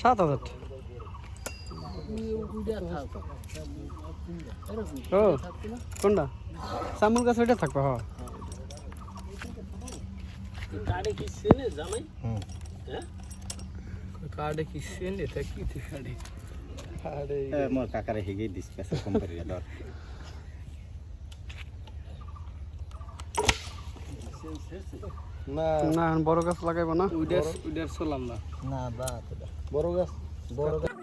সাত হাজার। ও কোনটা? চামুল গাছ ওইটা থাকবে হ কার্ডে কি সেনে জামাই। হ্যাঁ? কার্ডে কি সেনে তা কি তুই কার্ডে? কার্ডে মোর কাকারে হেগে দিস কোম্পানি দর না। না বড় গাছ লাগাইবো না? উইডার উইডার চলাম না না বা বড় গাছ বড় গাছ।